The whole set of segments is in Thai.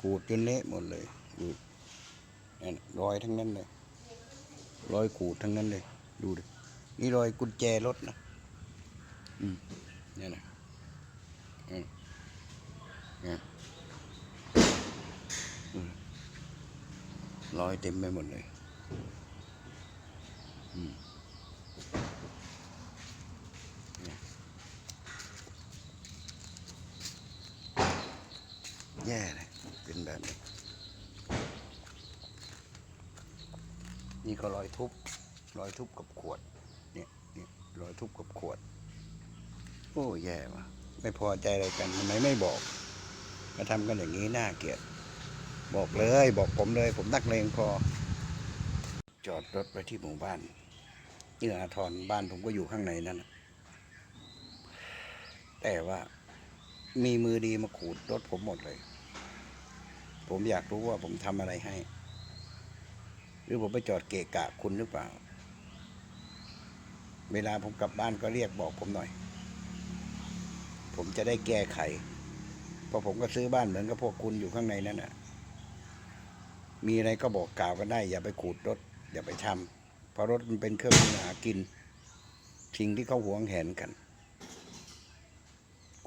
ขูดจนเละหมดเลยดูนั่นรอยทั้งนั้นเลย รอยขูดทั้งนั้นเลย ดูดิ นี่รอยกุญแจรถนะ อืมเนี่ยนะอืมนี่ยอืมรอยเต็มไปหมดเลย อืมเนี่ยแย่เลย แบบนี้ นี่ก็รอยทุบรอยทุบกับขวด เนี่ยนี่รอยทุบกับขวด โอ้แย่วะไม่พอใจอะไรกันทำไมไม่บอกมาทำกันอย่างนี้น่าเกลียด บอกเลยบอกผมเลย ผมนักเลงพอ จอดรถไว้ที่หมู่บ้านเอื้ออาทรบ้านผมก็อยู่ข้างในนั่นแต่ว่ามีมือดีมาขูดรถผมหมดเลย ผมอยากรู้ว่าผมทำอะไรให้ หรือผมไปจอดเกะกะคุณหรือเปล่า เวลาผมกลับบ้านก็เรียกบอกผมหน่อย ผมจะได้แก้ไข เพราะผมก็ซื้อบ้านเหมือนกับพวกคุณอยู่ข้างในนั่นน่ะ มีอะไรก็บอกกล่าวกันได้ อย่าไปขูดรถ อย่าไปทำเพราะรถมันเป็นเครื่องมือหากิน สิ่งที่เขาหวงแหนกัน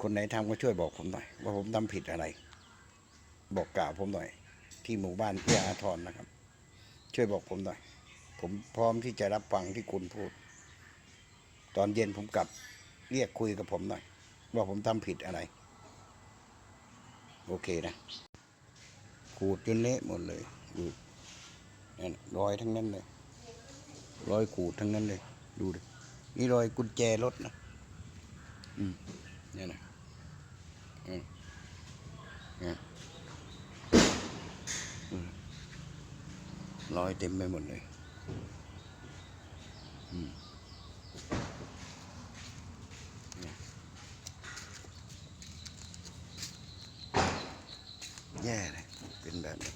คนไหนทำก็ช่วยบอกผมหน่อย ว่าผมทำผิดอะไร บอกกล่าวผมหน่อย ที่หมู่บ้านเอื้ออาทรนะครับ ช่วยบอกผมหน่อย ผมพร้อมที่จะรับฟังที่คุณพูด ตอนเย็นผมกลับเรียกคุยกับผมหน่อย ว่าผมทำผิดอะไร โอเคนะขูดจนเละหมดเลยดูนั่นรอยทั้งนั้นเลยรอยขูดทั้งนั้นเลย ดูดินี่รอยกุญแจรถนะอืมเนี่ยนะอืมเนี่ยอืม รอยเต็มไปหมดเลยอืมเนี่ยแย่เลยเป็นแบบนี้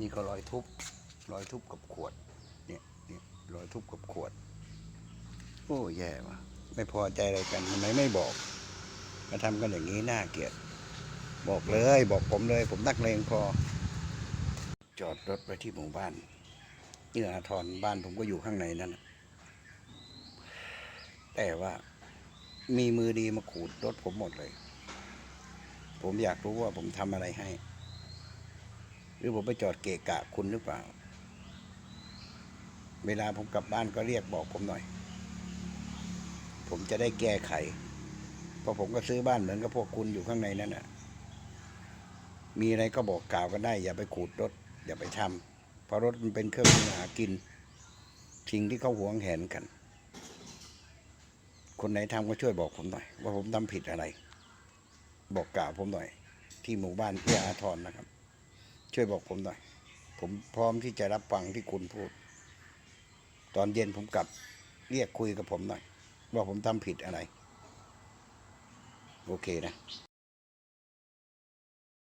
นี่ก็รอยทุบรอยทุบกับขวด เนี่ยเนี่ยรอยทุบกับขวด โอ้ แย่ว่ะ ไม่พอใจอะไรกันทำไมไม่บอก มาทำกันอย่างนี้น่าเกลียด บอกเลยบอกผมเลย ผมนักเลงพอ จอดรถไว้ที่หมู่บ้านเอื้ออาทรบ้านผมก็อยู่ข้างในนั่นแต่ว่ามีมือดีมาขูดรถผมหมดเลย ผมอยากรู้ว่าผมทำอะไรให้ หรือผมไปจอดเกะกะคุณหรือเปล่า เวลาผมกลับบ้านก็เรียกบอกผมหน่อย ผมจะได้แก้ไข เพราะผมก็ซื้อบ้านเหมือนกับพวกคุณอยู่ข้างในนั่นน่ะ มีอะไรก็บอกกล่าวกันได้ อย่าไปขูดรถ อย่าไปทำเพราะรถมันเป็นเครื่องมือหากินสิ่งที่เขาหวงแหนกัน คนไหนทำก็ช่วยบอกผมหน่อย ว่าผมทำผิดอะไร บอกกล่าวผมหน่อย ที่หมู่บ้านเอื้ออาทรนะครับ ช่วยบอกผมหน่อย ผมพร้อมที่จะรับฟังที่คุณพูด ตอนเย็นผมกลับเรียกคุยกับผมหน่อย ว่าผมทำผิดอะไร โอเคนะ